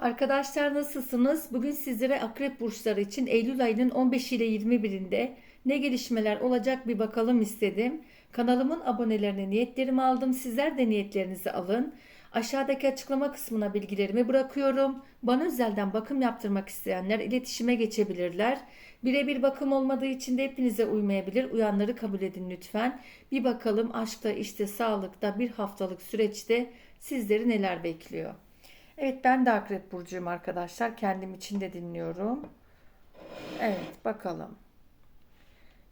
Arkadaşlar nasılsınız? Bugün sizlere akrep burçları için Eylül ayının 15 ile 21'inde ne gelişmeler olacak bir bakalım istedim. Kanalımın abonelerine niyetlerimi aldım. Sizler de niyetlerinizi alın. Aşağıdaki açıklama kısmına bilgilerimi bırakıyorum. Bana özelden bakım yaptırmak isteyenler iletişime geçebilirler. Birebir bakım olmadığı için de hepinize uymayabilir. Uyanları kabul edin lütfen. Bir bakalım aşkta, işte, sağlıkta bir haftalık süreçte sizleri neler bekliyor. Evet ben de Akrep Burcu'yum arkadaşlar. Kendim için de dinliyorum. Evet bakalım.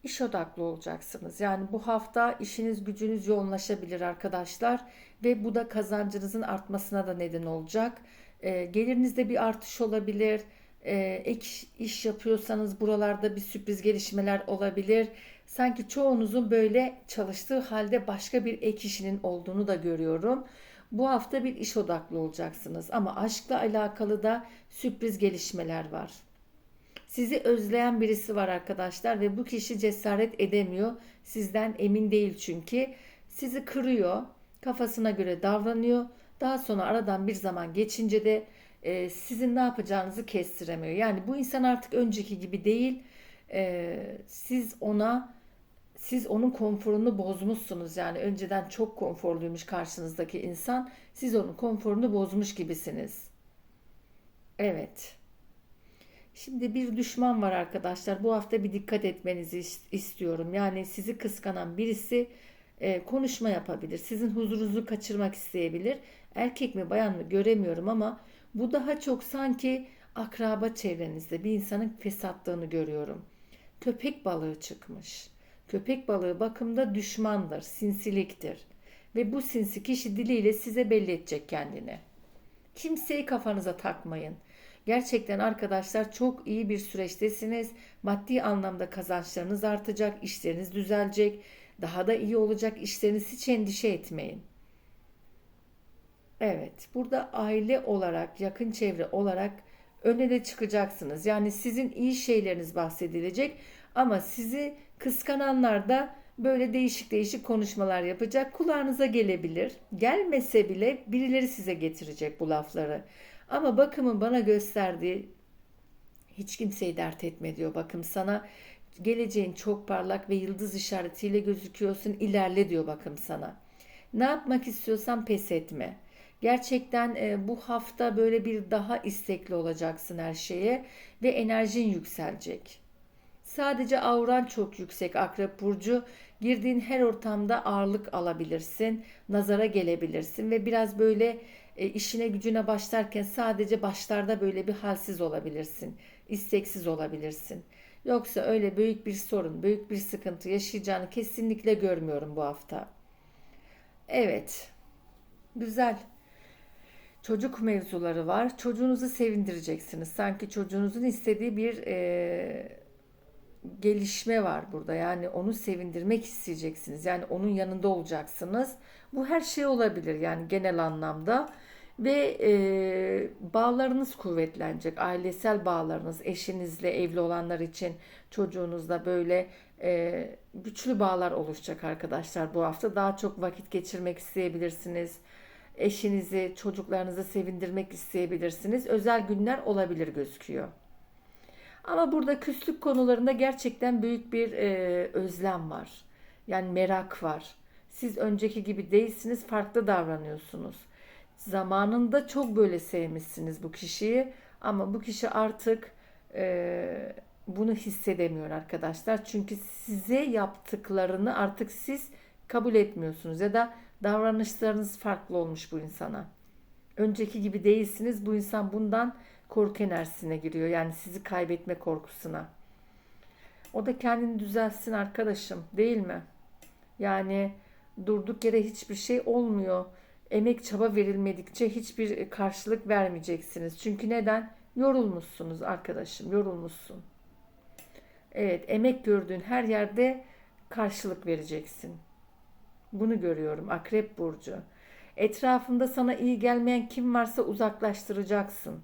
İş odaklı olacaksınız. Yani bu hafta işiniz gücünüz yoğunlaşabilir arkadaşlar. Ve bu da kazancınızın artmasına da neden olacak. E, gelirinizde bir artış olabilir. E, ek iş yapıyorsanız buralarda bir sürpriz gelişmeler olabilir. Sanki çoğunuzun böyle çalıştığı halde başka bir ek işinin olduğunu da görüyorum. Bu hafta bir iş odaklı olacaksınız ama aşkla alakalı da sürpriz gelişmeler var. Sizi özleyen birisi var arkadaşlar ve bu kişi cesaret edemiyor. Sizden emin değil çünkü. Sizi kırıyor, kafasına göre davranıyor. Daha sonra aradan bir zaman geçince de e, sizin ne yapacağınızı kestiremiyor. Yani bu insan artık önceki gibi değil. E, siz ona siz onun konforunu bozmuşsunuz. Yani önceden çok konforluymuş karşınızdaki insan. Siz onun konforunu bozmuş gibisiniz. Evet. Şimdi bir düşman var arkadaşlar. Bu hafta bir dikkat etmenizi istiyorum. Yani sizi kıskanan birisi e, konuşma yapabilir. Sizin huzurunuzu kaçırmak isteyebilir. Erkek mi bayan mı göremiyorum ama bu daha çok sanki akraba çevrenizde bir insanın fesatlığını görüyorum. Köpek balığı çıkmış. Köpek balığı bakımda düşmandır, sinsiliktir. Ve bu sinsi kişi diliyle size belli edecek kendini. Kimseyi kafanıza takmayın. Gerçekten arkadaşlar çok iyi bir süreçtesiniz. Maddi anlamda kazançlarınız artacak, işleriniz düzelecek, daha da iyi olacak işleriniz hiç endişe etmeyin. Evet, burada aile olarak, yakın çevre olarak öne de çıkacaksınız. Yani sizin iyi şeyleriniz bahsedilecek ama sizi kıskananlar da böyle değişik değişik konuşmalar yapacak. Kulağınıza gelebilir. Gelmese bile birileri size getirecek bu lafları. Ama bakımın bana gösterdiği hiç kimseyi dert etme diyor bakım sana. Geleceğin çok parlak ve yıldız işaretiyle gözüküyorsun. İlerle diyor bakım sana. Ne yapmak istiyorsan pes etme. Gerçekten e, bu hafta böyle bir daha istekli olacaksın her şeye ve enerjin yükselecek. Sadece auran çok yüksek Akrep Burcu. Girdiğin her ortamda ağırlık alabilirsin, nazara gelebilirsin ve biraz böyle e, işine gücüne başlarken sadece başlarda böyle bir halsiz olabilirsin, isteksiz olabilirsin. Yoksa öyle büyük bir sorun, büyük bir sıkıntı yaşayacağını kesinlikle görmüyorum bu hafta. Evet, güzel. Çocuk mevzuları var. Çocuğunuzu sevindireceksiniz. Sanki çocuğunuzun istediği bir e, gelişme var burada. Yani onu sevindirmek isteyeceksiniz. Yani onun yanında olacaksınız. Bu her şey olabilir yani genel anlamda. Ve e, bağlarınız kuvvetlenecek. Ailesel bağlarınız, eşinizle evli olanlar için çocuğunuzla böyle e, güçlü bağlar oluşacak arkadaşlar bu hafta. Daha çok vakit geçirmek isteyebilirsiniz. Eşinizi, çocuklarınızı sevindirmek isteyebilirsiniz. Özel günler olabilir gözüküyor. Ama burada küslük konularında gerçekten büyük bir e, özlem var. Yani merak var. Siz önceki gibi değilsiniz, farklı davranıyorsunuz. Zamanında çok böyle sevmişsiniz bu kişiyi ama bu kişi artık e, bunu hissedemiyor arkadaşlar. Çünkü size yaptıklarını artık siz kabul etmiyorsunuz ya da davranışlarınız farklı olmuş bu insana. Önceki gibi değilsiniz. Bu insan bundan korku enerjisine giriyor. Yani sizi kaybetme korkusuna. O da kendini düzelsin arkadaşım değil mi? Yani durduk yere hiçbir şey olmuyor. Emek çaba verilmedikçe hiçbir karşılık vermeyeceksiniz. Çünkü neden? Yorulmuşsunuz arkadaşım, yorulmuşsun. Evet, emek gördüğün her yerde karşılık vereceksin. Bunu görüyorum Akrep burcu. Etrafında sana iyi gelmeyen kim varsa uzaklaştıracaksın.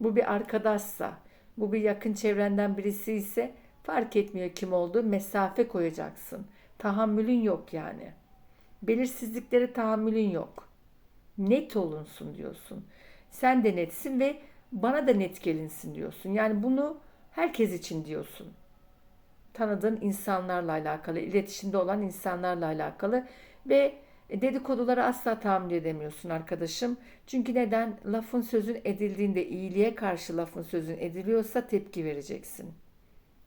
Bu bir arkadaşsa, bu bir yakın çevrenden birisi ise fark etmiyor kim olduğu mesafe koyacaksın. Tahammülün yok yani. Belirsizliklere tahammülün yok. Net olunsun diyorsun. Sen de netsin ve bana da net gelinsin diyorsun. Yani bunu herkes için diyorsun. Tanıdığın insanlarla alakalı, iletişimde olan insanlarla alakalı ve dedikodulara asla tahammül edemiyorsun arkadaşım. Çünkü neden? Lafın sözün edildiğinde iyiliğe karşı lafın sözün ediliyorsa tepki vereceksin.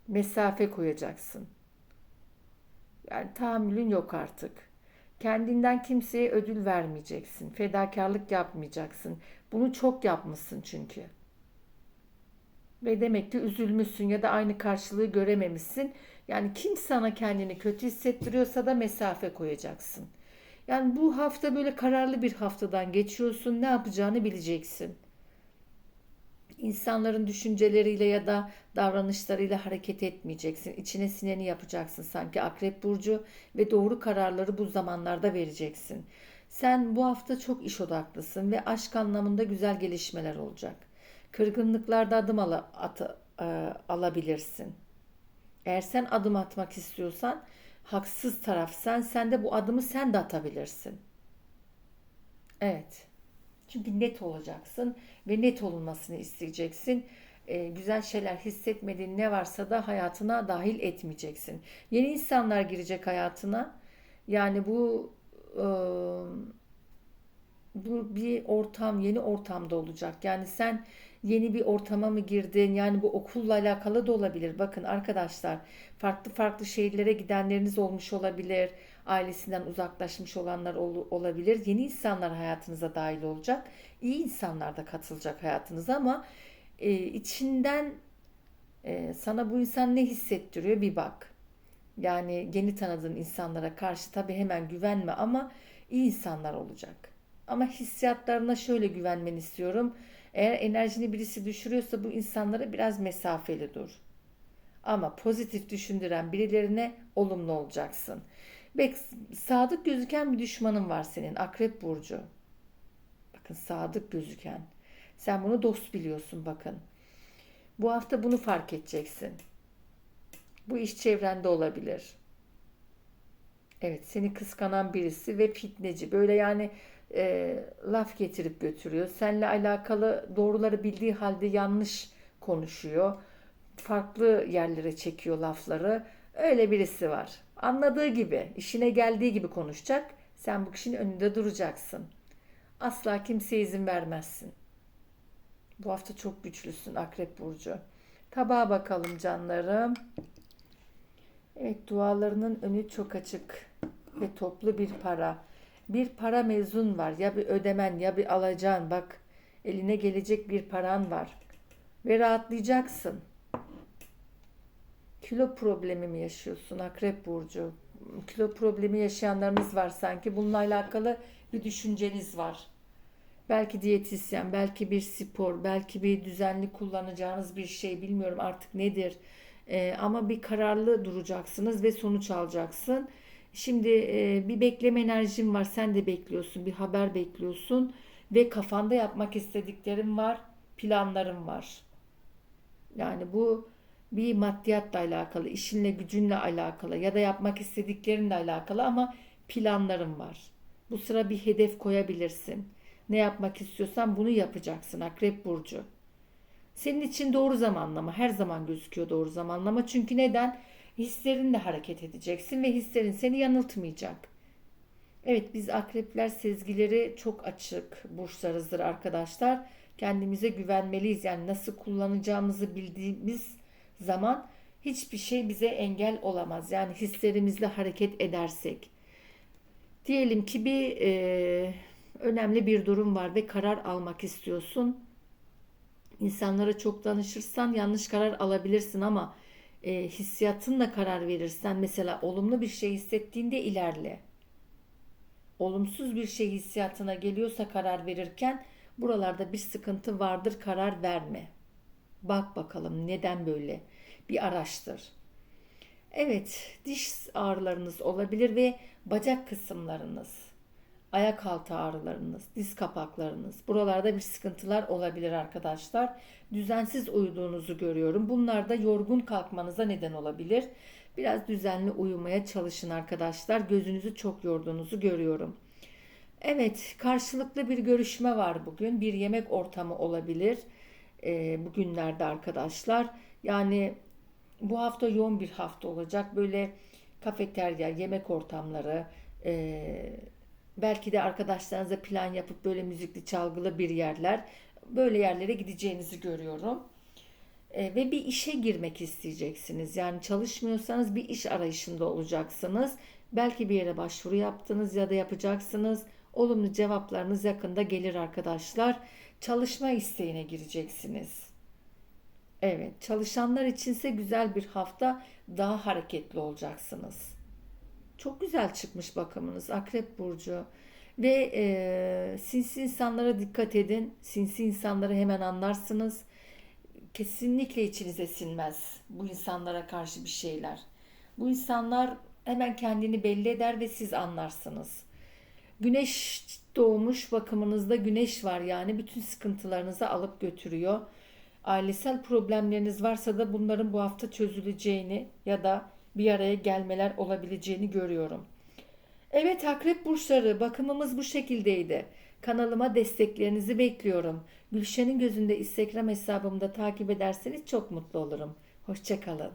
Mesafe koyacaksın. Yani tahammülün yok artık. Kendinden kimseye ödül vermeyeceksin. Fedakarlık yapmayacaksın. Bunu çok yapmışsın çünkü. Ve demek ki üzülmüşsün ya da aynı karşılığı görememişsin. Yani kim sana kendini kötü hissettiriyorsa da mesafe koyacaksın. Yani bu hafta böyle kararlı bir haftadan geçiyorsun. Ne yapacağını bileceksin. İnsanların düşünceleriyle ya da davranışlarıyla hareket etmeyeceksin. İçine sineni yapacaksın sanki Akrep Burcu ve doğru kararları bu zamanlarda vereceksin. Sen bu hafta çok iş odaklısın ve aşk anlamında güzel gelişmeler olacak. Kırgınlıklarda adım al at, e, alabilirsin. Eğer sen adım atmak istiyorsan haksız taraf sen, sen de bu adımı sen de atabilirsin. Evet. Çünkü net olacaksın ve net olunmasını isteyeceksin. Ee, güzel şeyler hissetmediğin ne varsa da hayatına dahil etmeyeceksin. Yeni insanlar girecek hayatına. Yani bu e, bu bir ortam, yeni ortamda olacak. Yani sen yeni bir ortama mı girdin? Yani bu okulla alakalı da olabilir. Bakın arkadaşlar, farklı farklı şehirlere gidenleriniz olmuş olabilir. Ailesinden uzaklaşmış olanlar ol- olabilir. Yeni insanlar hayatınıza dahil olacak. İyi insanlar da katılacak hayatınıza ama e, içinden e, sana bu insan ne hissettiriyor bir bak. Yani yeni tanıdığın insanlara karşı tabii hemen güvenme ama iyi insanlar olacak. Ama hissiyatlarına şöyle güvenmeni istiyorum. Eğer enerjini birisi düşürüyorsa bu insanlara biraz mesafeli dur. Ama pozitif düşündüren birilerine olumlu olacaksın. Bek sadık gözüken bir düşmanın var senin Akrep Burcu. Bakın sadık gözüken. Sen bunu dost biliyorsun bakın. Bu hafta bunu fark edeceksin. Bu iş çevrende olabilir. Evet seni kıskanan birisi ve fitneci. Böyle yani e, laf getirip götürüyor. Seninle alakalı doğruları bildiği halde yanlış konuşuyor. Farklı yerlere çekiyor lafları. Öyle birisi var. Anladığı gibi, işine geldiği gibi konuşacak. Sen bu kişinin önünde duracaksın. Asla kimseye izin vermezsin. Bu hafta çok güçlüsün Akrep Burcu. Tabağa bakalım canlarım. Evet dualarının önü çok açık ve toplu bir para. Bir para mezun var ya bir ödemen ya bir alacağın bak eline gelecek bir paran var. Ve rahatlayacaksın. Kilo problemi mi yaşıyorsun Akrep Burcu? Kilo problemi yaşayanlarınız var sanki. Bununla alakalı bir düşünceniz var. Belki diyetisyen, belki bir spor, belki bir düzenli kullanacağınız bir şey bilmiyorum artık nedir. Ee, ama bir kararlı duracaksınız ve sonuç alacaksın. Şimdi e, bir bekleme enerjim var. Sen de bekliyorsun. Bir haber bekliyorsun. Ve kafanda yapmak istediklerim var. Planlarım var. Yani bu bir maddiyatla alakalı, işinle gücünle alakalı ya da yapmak istediklerinle alakalı ama planlarım var. Bu sıra bir hedef koyabilirsin. Ne yapmak istiyorsan bunu yapacaksın Akrep Burcu. Senin için doğru zamanlama her zaman gözüküyor doğru zamanlama. Çünkü neden? Hislerinle hareket edeceksin ve hislerin seni yanıltmayacak. Evet biz akrepler sezgileri çok açık burçlarızdır arkadaşlar. Kendimize güvenmeliyiz. Yani nasıl kullanacağımızı bildiğimiz zaman hiçbir şey bize engel olamaz. Yani hislerimizle hareket edersek. Diyelim ki bir e, önemli bir durum var ve karar almak istiyorsun. İnsanlara çok danışırsan yanlış karar alabilirsin ama e, hissiyatınla karar verirsen mesela olumlu bir şey hissettiğinde ilerle. Olumsuz bir şey hissiyatına geliyorsa karar verirken buralarda bir sıkıntı vardır karar verme. Bak bakalım neden böyle bir araştır. Evet diş ağrılarınız olabilir ve bacak kısımlarınız ayak altı ağrılarınız, diz kapaklarınız, buralarda bir sıkıntılar olabilir arkadaşlar. Düzensiz uyuduğunuzu görüyorum. Bunlar da yorgun kalkmanıza neden olabilir. Biraz düzenli uyumaya çalışın arkadaşlar. Gözünüzü çok yorduğunuzu görüyorum. Evet, karşılıklı bir görüşme var bugün. Bir yemek ortamı olabilir. e, bugünlerde arkadaşlar. Yani bu hafta yoğun bir hafta olacak. Böyle kafeterya, yemek ortamları, e, belki de arkadaşlarınızla plan yapıp böyle müzikli çalgılı bir yerler, böyle yerlere gideceğinizi görüyorum. E, ve bir işe girmek isteyeceksiniz. Yani çalışmıyorsanız bir iş arayışında olacaksınız. Belki bir yere başvuru yaptınız ya da yapacaksınız. Olumlu cevaplarınız yakında gelir arkadaşlar. Çalışma isteğine gireceksiniz. Evet, çalışanlar içinse güzel bir hafta daha hareketli olacaksınız. Çok güzel çıkmış bakımınız Akrep Burcu. Ve e, sinsi insanlara dikkat edin. Sinsi insanları hemen anlarsınız. Kesinlikle içinize sinmez bu insanlara karşı bir şeyler. Bu insanlar hemen kendini belli eder ve siz anlarsınız. Güneş doğmuş bakımınızda güneş var yani bütün sıkıntılarınızı alıp götürüyor. Ailesel problemleriniz varsa da bunların bu hafta çözüleceğini ya da bir araya gelmeler olabileceğini görüyorum. Evet akrep burçları bakımımız bu şekildeydi. Kanalıma desteklerinizi bekliyorum. Gülşen'in gözünde Instagram hesabımda takip ederseniz çok mutlu olurum. Hoşçakalın.